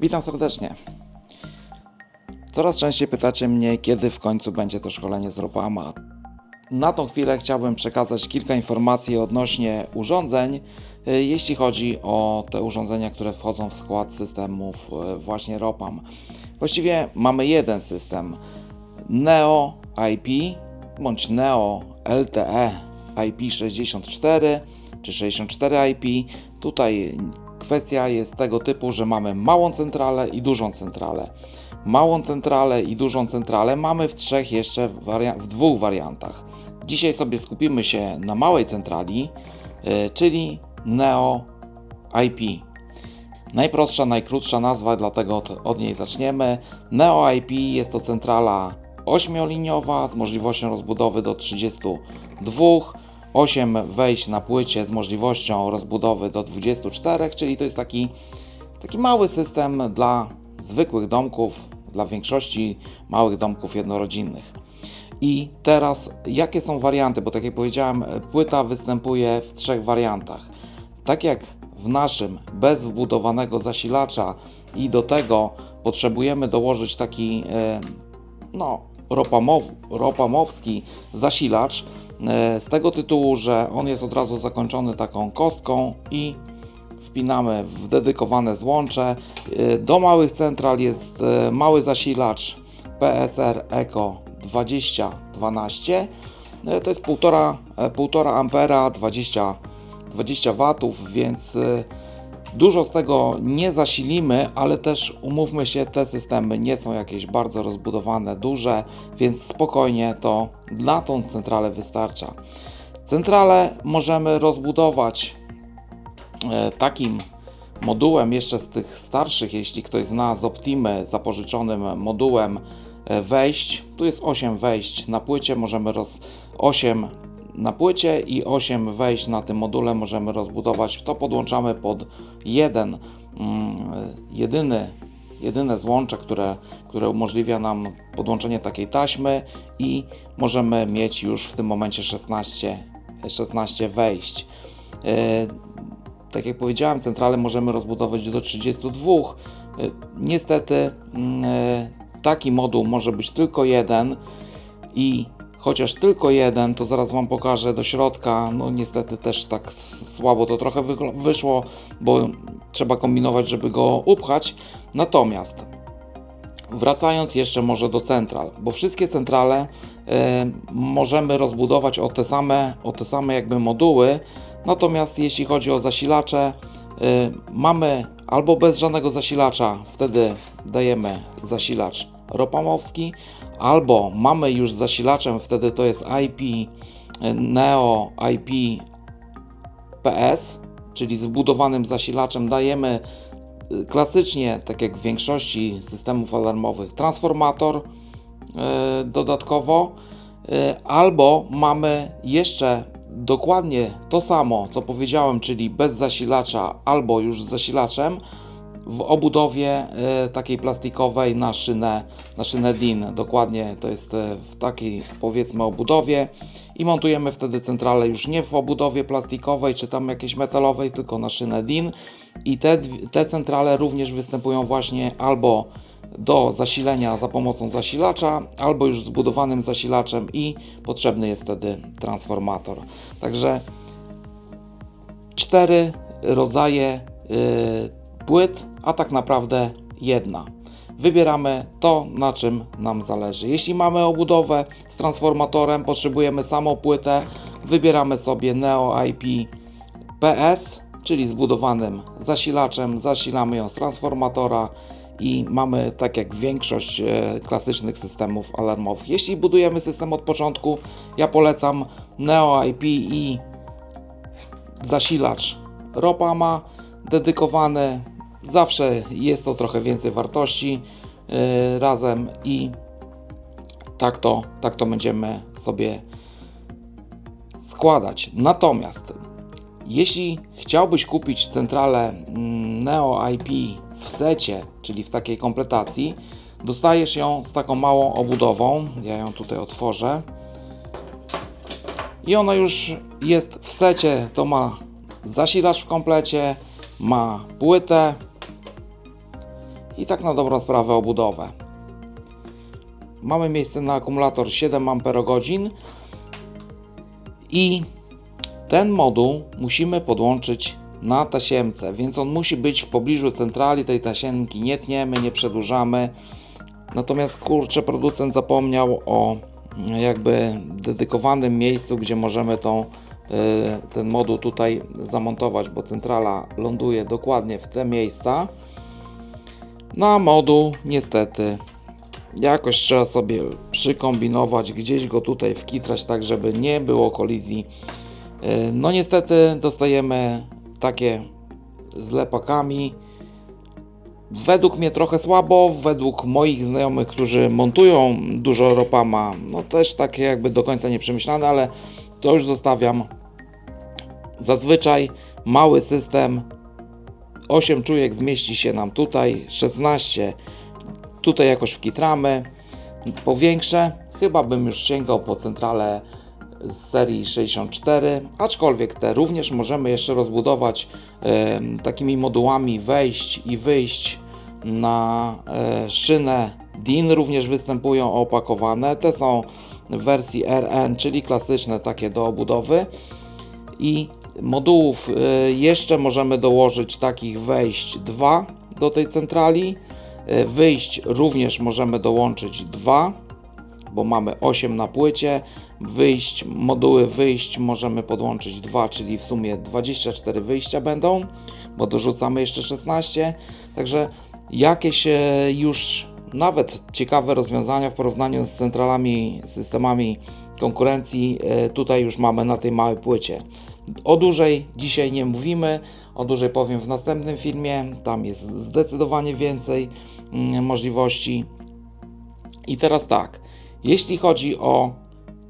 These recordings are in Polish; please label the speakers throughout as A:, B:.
A: Witam serdecznie. Coraz częściej pytacie mnie, kiedy w końcu będzie to szkolenie z Ropama. Na tą chwilę chciałbym przekazać kilka informacji odnośnie urządzeń, y, jeśli chodzi o te urządzenia, które wchodzą w skład systemów y, właśnie Ropam. Właściwie mamy jeden system Neo IP bądź Neo LTE IP64 czy 64 IP. Tutaj kwestia jest tego typu, że mamy małą centralę i dużą centralę. Małą centralę i dużą centralę mamy w trzech jeszcze w dwóch wariantach. Dzisiaj sobie skupimy się na małej centrali, y, czyli Neo IP. Najprostsza, najkrótsza nazwa, dlatego od, od niej zaczniemy. Neo IP jest to centrala 8-liniowa z możliwością rozbudowy do 32, 8 wejść na płycie z możliwością rozbudowy do 24, czyli to jest taki, taki mały system dla zwykłych domków, dla większości małych domków jednorodzinnych. I teraz, jakie są warianty? Bo tak jak powiedziałem, płyta występuje w trzech wariantach. Tak jak w naszym bez wbudowanego zasilacza i do tego potrzebujemy dołożyć taki e, no, ropamow, ropamowski zasilacz z tego tytułu, że on jest od razu zakończony taką kostką i wpinamy w dedykowane złącze. E, Do małych central jest e, mały zasilacz PSR Eco 2012. E, To jest 1,5 e, 1,5 ampera, 20, 20 watów, więc e, Dużo z tego nie zasilimy, ale też umówmy się, te systemy nie są jakieś bardzo rozbudowane, duże, więc spokojnie to dla tą centralę wystarcza. Centralę możemy rozbudować e, takim modułem jeszcze z tych starszych, jeśli ktoś zna z Optimy zapożyczonym modułem e, wejść. Tu jest 8 wejść na płycie, możemy roz 8 na płycie i 8 wejść na tym module możemy rozbudować. To podłączamy pod jeden mm, jedyny jedyne złącze, które, które umożliwia nam podłączenie takiej taśmy i możemy mieć już w tym momencie 16, 16 wejść. E, tak jak powiedziałem, centralę możemy rozbudować do 32. Y, Niestety mm, y, taki moduł może być tylko jeden i chociaż tylko jeden, to zaraz Wam pokażę do środka. No niestety też tak słabo to trochę wyszło, bo trzeba kombinować, żeby go upchać. Natomiast Wracając jeszcze może do central, bo wszystkie centrale e, możemy rozbudować o te same, o te same jakby moduły, natomiast jeśli chodzi o zasilacze, e, mamy albo bez żadnego zasilacza, wtedy dajemy zasilacz ropamowski, albo mamy już zasilaczem, wtedy to jest IP e, Neo IP PS, czyli z wbudowanym zasilaczem dajemy y, klasycznie, tak jak w większości systemów alarmowych, transformator y, dodatkowo, albo mamy jeszcze dokładnie to samo, co powiedziałem, czyli bez zasilacza, albo już z zasilaczem w obudowie y, takiej plastikowej na szynę, na szynę DIN. Dokładnie to jest y, w takiej powiedzmy obudowie i montujemy wtedy centralę już nie w obudowie plastikowej czy tam jakiejś metalowej, tylko na szynę DIN i te, te centrale również występują właśnie albo do zasilenia za pomocą zasilacza, albo już zbudowanym zasilaczem i potrzebny jest wtedy transformator. Także cztery rodzaje y, płyt, a tak naprawdę jedna. Wybieramy to, na czym nam zależy. Jeśli mamy obudowę z transformatorem, potrzebujemy samą płytę, wybieramy sobie Neo IP PS, czyli zbudowanym zasilaczem, zasilamy ją z transformatora i mamy tak jak większość e, klasycznych systemów alarmowych. Jeśli budujemy system od początku, ja polecam Neo IP i zasilacz Ropama dedykowany. Zawsze jest to trochę więcej wartości yy, razem i tak to, tak to będziemy sobie składać. Natomiast jeśli chciałbyś kupić centralę mm, Neo IP w secie, czyli w takiej kompletacji, dostajesz ją z taką małą obudową. Ja ją tutaj otworzę. I ona już jest w secie, to ma zasilacz w komplecie, ma płytę i tak na dobrą sprawę obudowę. Mamy miejsce na akumulator 7 Ah i ten moduł musimy podłączyć na tasiemce, więc on musi być w pobliżu centrali tej tasiemki. Nie tniemy, nie przedłużamy. Natomiast kurczę, producent zapomniał o mm, jakby dedykowanym miejscu, gdzie możemy tą, y, ten moduł tutaj zamontować, bo centrala ląduje dokładnie w te miejsca. Na moduł niestety jakoś trzeba sobie przykombinować, gdzieś go tutaj wkitrać, tak żeby nie było kolizji. Y, No niestety dostajemy takie z lepakami. Według mnie trochę słabo, według moich znajomych, którzy montują dużo ropama, no też takie jakby do końca nieprzemyślane, ale to już zostawiam. Zazwyczaj mały system, 8 czujek zmieści się nam tutaj, 16 tutaj jakoś wkitramy. Powiększe, chyba bym już sięgał po centralę z serii 64, aczkolwiek te również możemy jeszcze rozbudować takimi modułami wejść i wyjść na e, szynę DIN również występują opakowane. Te są w wersji RN, czyli klasyczne takie do obudowy i modułów e, jeszcze możemy dołożyć takich wejść dwa do tej centrali. E, Wyjść również możemy dołączyć dwa bo mamy 8 na płycie. Wyjść, moduły wyjść możemy podłączyć 2, czyli w sumie 24 wyjścia będą, bo dorzucamy jeszcze 16. Także jakieś już nawet ciekawe rozwiązania w porównaniu z centralami, systemami konkurencji e, tutaj już mamy na tej małej płycie. O dużej dzisiaj nie mówimy, o dużej powiem w następnym filmie. Tam jest zdecydowanie więcej mm, możliwości. I teraz tak, jeśli chodzi o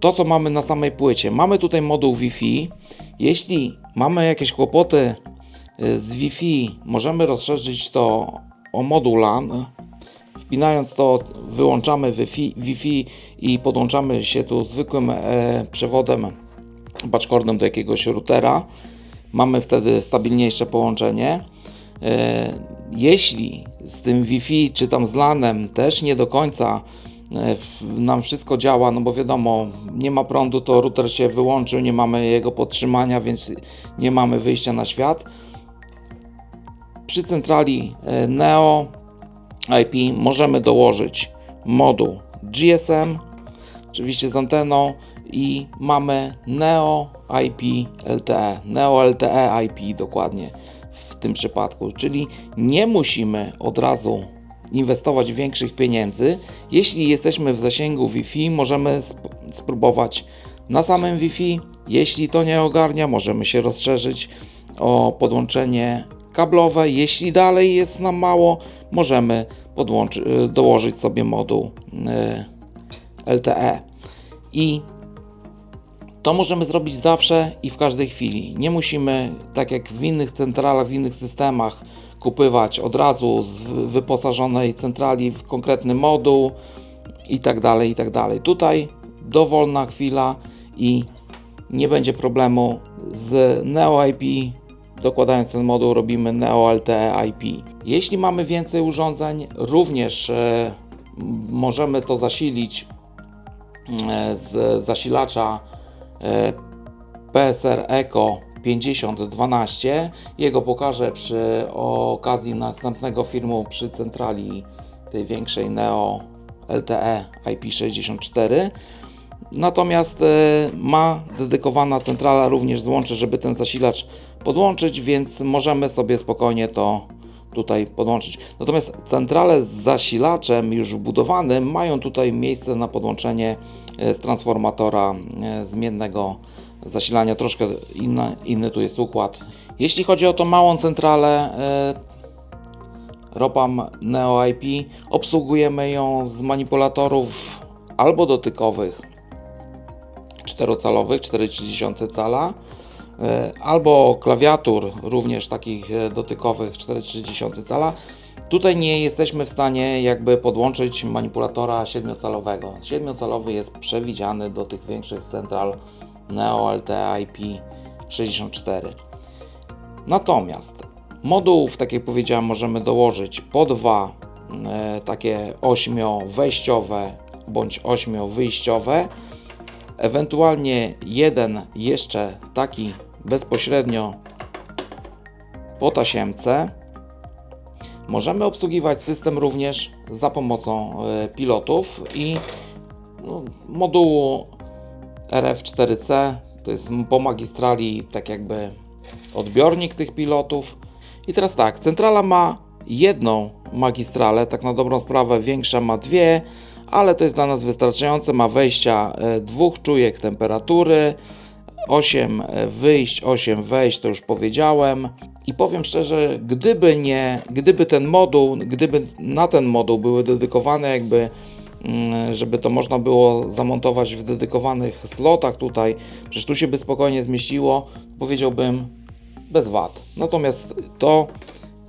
A: to, co mamy na samej płycie, mamy tutaj moduł Wi-Fi. Jeśli mamy jakieś kłopoty y, z Wi-Fi, możemy rozszerzyć to o moduł LAN. Wpinając to, wyłączamy Wi-Fi, Wi-Fi i podłączamy się tu zwykłym e, przewodem baczkordem do jakiegoś routera. Mamy wtedy stabilniejsze połączenie. E, Jeśli z tym Wi-Fi czy tam z LANem też nie do końca e, nam wszystko działa, no bo wiadomo, nie ma prądu, to router się wyłączył, nie mamy jego podtrzymania, więc nie mamy wyjścia na świat. Przy centrali e, Neo IP możemy dołożyć moduł GSM, oczywiście z anteną i mamy Neo IP LTE, Neo LTE IP dokładnie w tym przypadku, czyli nie musimy od razu inwestować większych pieniędzy. Jeśli jesteśmy w zasięgu Wi-Fi, możemy sp- spróbować na samym Wi-Fi. Jeśli to nie ogarnia, możemy się rozszerzyć o podłączenie kablowe. Jeśli dalej jest nam mało, możemy dołożyć sobie moduł y, LTE. I to możemy zrobić zawsze i w każdej chwili. Nie musimy, tak jak w innych centralach, w innych systemach, kupywać od razu z wy- wyposażonej centrali w konkretny moduł i tak dalej, i tak dalej. Tutaj dowolna chwila i nie będzie problemu z Neo IP. Dokładając ten moduł robimy Neo LTE IP. Jeśli mamy więcej urządzeń, również e, możemy to zasilić e, z zasilacza PSR Eco 5012. Jego pokażę przy okazji następnego filmu przy centrali tej większej Neo LTE IP64. Natomiast e, ma dedykowana centrala również złącze, żeby ten zasilacz podłączyć, więc możemy sobie spokojnie to tutaj podłączyć. Natomiast centrale z zasilaczem już wbudowanym mają tutaj miejsce na podłączenie z transformatora e, zmiennego zasilania. Troszkę inna, inny tu jest układ. Jeśli chodzi o tą małą centralę, e, Ropam Neo IP, obsługujemy ją z manipulatorów albo dotykowych, czterocalowych, 4,3 cala, e, albo klawiatur również takich e, dotykowych 4,3 cala. Tutaj nie jesteśmy w stanie jakby podłączyć manipulatora 7-calowego. 7-calowy jest przewidziany do tych większych central Neo LTE IP 64. Natomiast modułów, tak jak powiedziałem, możemy dołożyć po dwa e, takie ośmiowejściowe bądź ośmiowyjściowe. Ewentualnie jeden jeszcze taki bezpośrednio po tasiemce. Możemy obsługiwać system również za pomocą e, pilotów i no, modułu RF4C. To jest po magistrali tak jakby odbiornik tych pilotów. I teraz tak, centrala ma jedną magistralę, tak na dobrą sprawę większa ma dwie, ale to jest dla nas wystarczające. Ma wejścia e, dwóch czujek temperatury, 8 wyjść, 8 wejść, to już powiedziałem. I powiem szczerze, gdyby nie, gdyby ten moduł, gdyby na ten moduł były dedykowane jakby mm, żeby to można było zamontować w dedykowanych slotach tutaj, przecież tu się by spokojnie zmieściło, powiedziałbym bez wad. Natomiast to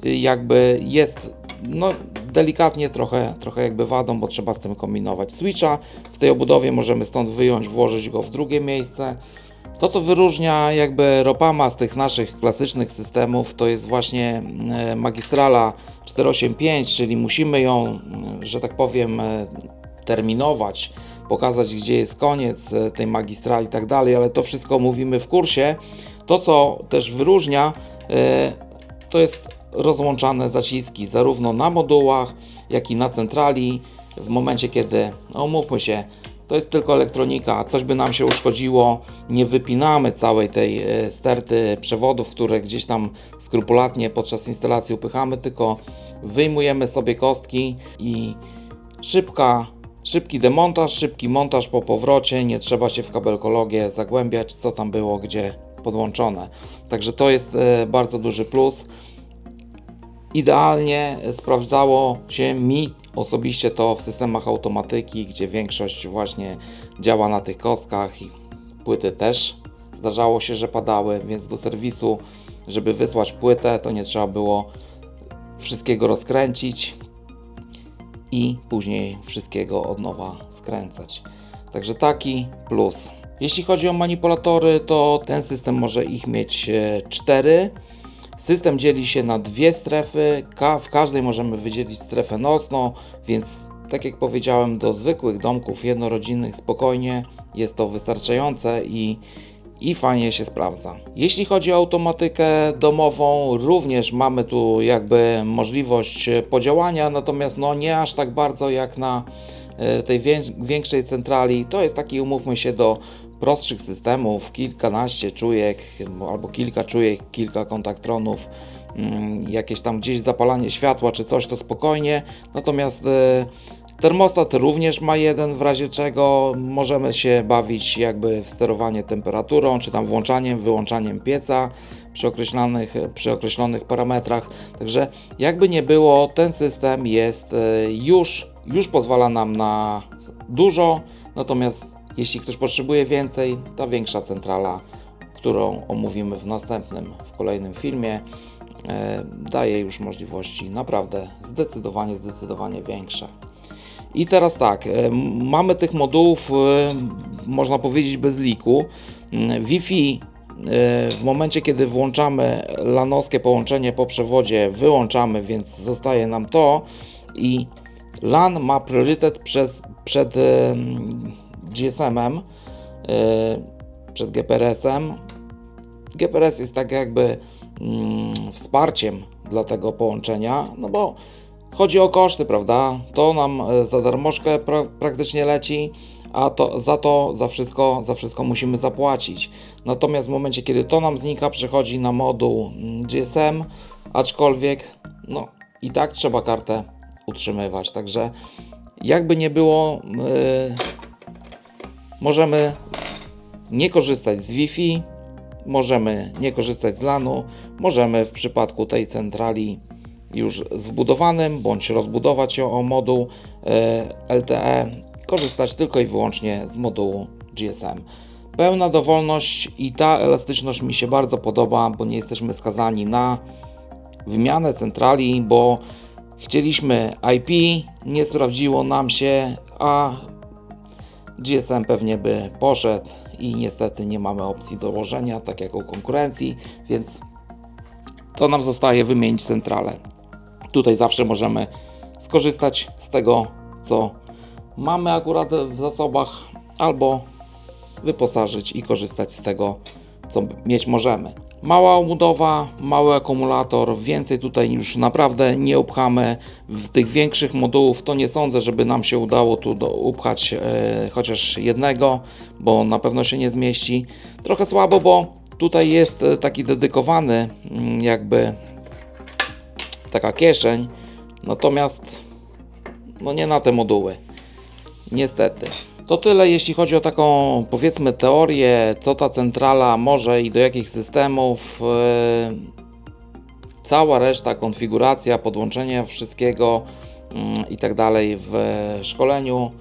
A: y, jakby jest no, delikatnie trochę, trochę jakby wadą, bo trzeba z tym kombinować. Switcha w tej obudowie możemy stąd wyjąć, włożyć go w drugie miejsce. To, co wyróżnia jakby Ropama z tych naszych klasycznych systemów, to jest właśnie e, magistrala 485, czyli musimy ją, m, że tak powiem, e, terminować, pokazać, gdzie jest koniec e, tej magistrali i tak dalej, ale to wszystko mówimy w kursie. To, co też wyróżnia, e, to jest rozłączane zaciski zarówno na modułach, jak i na centrali. W momencie, kiedy, no mówmy się, to jest tylko elektronika, coś by nam się uszkodziło, nie wypinamy całej tej e, sterty przewodów, które gdzieś tam skrupulatnie podczas instalacji upychamy, tylko wyjmujemy sobie kostki i szybka, szybki demontaż, szybki montaż po powrocie, nie trzeba się w kabelkologię zagłębiać, co tam było, gdzie podłączone. Także to jest e, bardzo duży plus. Idealnie sprawdzało się mi osobiście to w systemach automatyki, gdzie większość właśnie działa na tych kostkach i płyty też zdarzało się, że padały, więc do serwisu, żeby wysłać płytę, to nie trzeba było wszystkiego rozkręcić i później wszystkiego od nowa skręcać. Także taki plus. Jeśli chodzi o manipulatory, to ten system może ich mieć e, cztery. System dzieli się na dwie strefy. W każdej możemy wydzielić strefę nocną, więc tak jak powiedziałem, do zwykłych domków jednorodzinnych spokojnie jest to wystarczające i, i fajnie się sprawdza. Jeśli chodzi o automatykę domową, również mamy tu jakby możliwość podziałania, natomiast no nie aż tak bardzo jak na e, tej wię- większej centrali. To jest taki, umówmy się, do prostszych systemów, kilkanaście czujek albo kilka czujek, kilka kontaktronów, mm, jakieś tam gdzieś zapalanie światła czy coś, to spokojnie. Natomiast e, termostat również ma jeden, w razie czego możemy się bawić jakby w sterowanie temperaturą, czy tam włączaniem, wyłączaniem pieca przy określonych, przy określonych parametrach. Także jakby nie było, ten system jest e, już, już pozwala nam na dużo, natomiast jeśli ktoś potrzebuje więcej, ta większa centrala, którą omówimy w następnym, w kolejnym filmie, e, daje już możliwości naprawdę zdecydowanie, zdecydowanie większe. I teraz tak, e, mamy tych modułów, e, można powiedzieć, bez liku. Mm, Wi-Fi w momencie, kiedy włączamy lanowskie połączenie po przewodzie, wyłączamy, więc zostaje nam to i LAN ma priorytet przez, przed GSM-em, e, przed GPRS-em. GPRS jest tak jakby mm, wsparciem dla tego połączenia, no bo chodzi o koszty, prawda? To nam e, za darmożkę pra praktycznie leci, a to, za to, za wszystko, za wszystko musimy zapłacić. Natomiast w momencie, kiedy to nam znika, przechodzi na moduł mm, GSM, aczkolwiek, no i tak trzeba kartę utrzymywać. Także jakby nie było, yy, możemy nie korzystać z Wi-Fi, możemy nie korzystać z LAN-u, możemy w przypadku tej centrali już zbudowanym, bądź rozbudować ją o moduł e, LTE, korzystać tylko i wyłącznie z modułu GSM. Pełna dowolność i ta elastyczność mi się bardzo podoba, bo nie jesteśmy skazani na wymianę centrali, bo chcieliśmy IP, nie sprawdziło nam się, a GSM pewnie by poszedł i niestety nie mamy opcji dołożenia, tak jak u konkurencji, więc co nam zostaje? Wymienić centralę. Tutaj zawsze możemy skorzystać z tego, co mamy akurat w zasobach, albo wyposażyć i korzystać z tego, co mieć możemy. Mała obudowa, mały akumulator, więcej tutaj już naprawdę nie upchamy. W tych większych modułów to nie sądzę, żeby nam się udało tu do, upchać e, chociaż jednego, bo na pewno się nie zmieści. Trochę słabo, bo tutaj jest e, taki dedykowany mm, jakby taka kieszeń, natomiast no nie na te moduły. Niestety. To tyle, jeśli chodzi o taką powiedzmy teorię, co ta centrala może i do jakich systemów. Yy, Cała reszta, konfiguracja, podłączenie wszystkiego mm, i tak dalej w szkoleniu.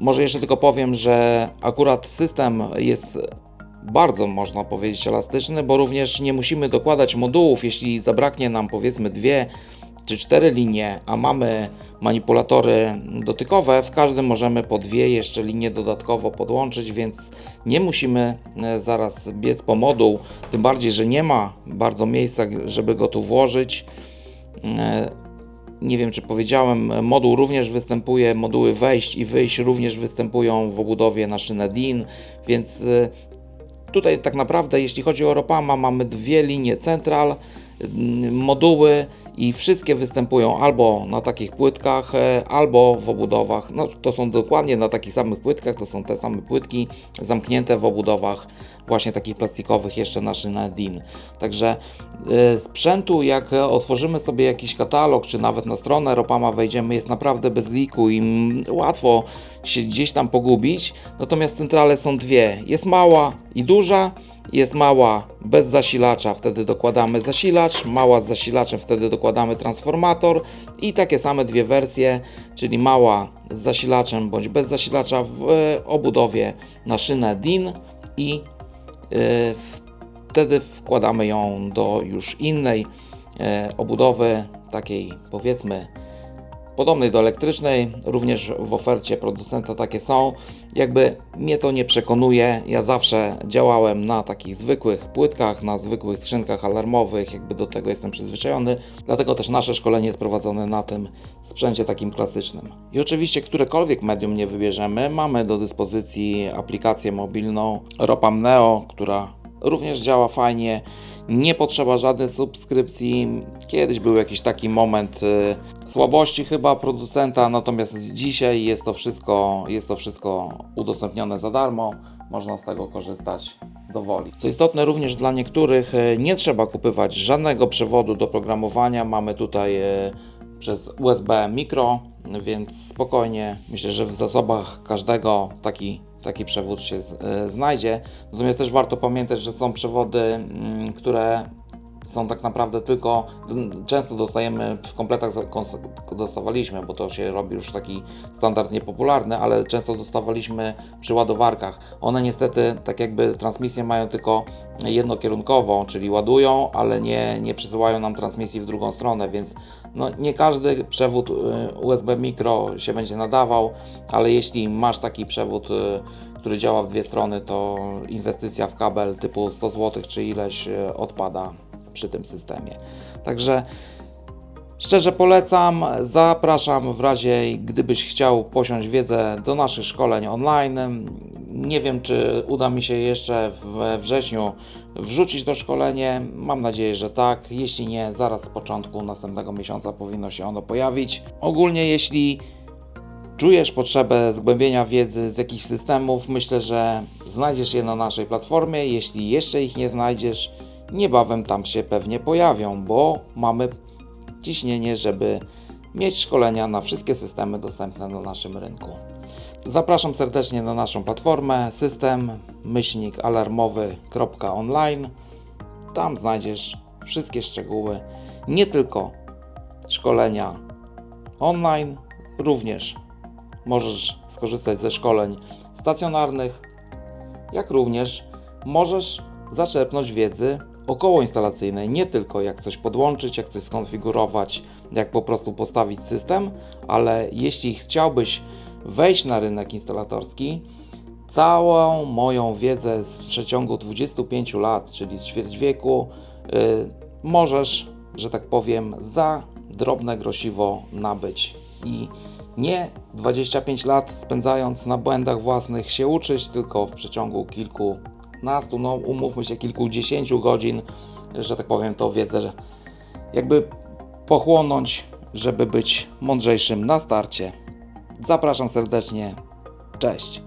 A: Może jeszcze tylko powiem, że akurat system jest bardzo, można powiedzieć, elastyczny, bo również nie musimy dokładać modułów, jeśli zabraknie nam powiedzmy dwie czy cztery linie, a mamy manipulatory dotykowe, w każdym możemy po dwie jeszcze linie dodatkowo podłączyć, więc nie musimy e, zaraz biec po moduł, tym bardziej, że nie ma bardzo miejsca, żeby go tu włożyć. E, Nie wiem, czy powiedziałem, moduł również występuje, moduły wejść i wyjść również występują w obudowie na szynę DIN, więc e, Tutaj tak naprawdę, jeśli chodzi o Ropama, mamy dwie linie central, moduły i wszystkie występują albo na takich płytkach, e, albo w obudowach. No, to są dokładnie na takich samych płytkach, to są te same płytki zamknięte w obudowach właśnie takich plastikowych jeszcze na szynę DIN. Także e, sprzętu, jak otworzymy sobie jakiś katalog, czy nawet na stronę Ropama wejdziemy, jest naprawdę bez liku i mm, łatwo się gdzieś tam pogubić. Natomiast centrale są dwie. Jest mała i duża. Jest mała bez zasilacza, wtedy dokładamy zasilacz, mała z zasilaczem, wtedy dokładamy transformator i takie same dwie wersje, czyli mała z zasilaczem bądź bez zasilacza w e, obudowie na szynę DIN i e, wtedy wkładamy ją do już innej e, obudowy, takiej powiedzmy podobnej do elektrycznej, również w ofercie producenta takie są. Jakby mnie to nie przekonuje, ja zawsze działałem na takich zwykłych płytkach, na zwykłych skrzynkach alarmowych, jakby do tego jestem przyzwyczajony, dlatego też nasze szkolenie jest prowadzone na tym sprzęcie takim klasycznym. I oczywiście którekolwiek medium nie wybierzemy, mamy do dyspozycji aplikację mobilną Ropam Neo, która również działa fajnie. Nie potrzeba żadnej subskrypcji. Kiedyś był jakiś taki moment y, słabości chyba producenta, natomiast dzisiaj jest to wszystko, jest to wszystko udostępnione za darmo. Można z tego korzystać do woli. Co istotne, również dla niektórych y, nie trzeba kupywać żadnego przewodu do programowania. Mamy tutaj y, przez USB mikro, więc spokojnie myślę, że w zasobach każdego taki, taki przewód się e, znajdzie. Natomiast też warto pamiętać, że są przewody, mm, które są tak naprawdę tylko, często dostajemy w kompletach, dostawaliśmy, bo to się robi już taki standard niepopularny, ale często dostawaliśmy przy ładowarkach. One niestety, tak jakby transmisję mają tylko jednokierunkową, czyli ładują, ale nie, nie przesyłają nam transmisji w drugą stronę, więc no, nie każdy przewód y, USB mikro się będzie nadawał, ale jeśli masz taki przewód, y, który działa w dwie strony, to inwestycja w kabel typu 100 zł czy ileś y, odpada przy tym systemie. Także Szczerze polecam, zapraszam w razie gdybyś chciał posiąść wiedzę do naszych szkoleń online. Nie wiem, czy uda mi się jeszcze we wrześniu wrzucić to szkolenie. Mam nadzieję, że tak. Jeśli nie, zaraz z początku następnego miesiąca powinno się ono pojawić. Ogólnie, jeśli czujesz potrzebę zgłębienia wiedzy z jakichś systemów, myślę, że znajdziesz je na naszej platformie. Jeśli jeszcze ich nie znajdziesz, niebawem tam się pewnie pojawią, bo mamy ciśnienie, żeby mieć szkolenia na wszystkie systemy dostępne na naszym rynku. Zapraszam serdecznie na naszą platformę system alarmowy.online. Tam znajdziesz wszystkie szczegóły, nie tylko szkolenia online, również możesz skorzystać ze szkoleń stacjonarnych, jak również możesz zaczerpnąć wiedzy okołoinstalacyjnej, nie tylko jak coś podłączyć, jak coś skonfigurować, jak po prostu postawić system, ale jeśli chciałbyś wejść na rynek instalatorski, całą moją wiedzę z przeciągu 25 lat, czyli z ćwierć wieku, y, możesz, że tak powiem, za drobne grosiwo nabyć. I nie 25 lat spędzając na błędach własnych się uczyć, tylko w przeciągu kilkunastu, no umówmy się, kilkudziesięciu godzin, że tak powiem, tą wiedzę jakby pochłonąć, żeby być mądrzejszym na starcie. Zapraszam serdecznie. Cześć.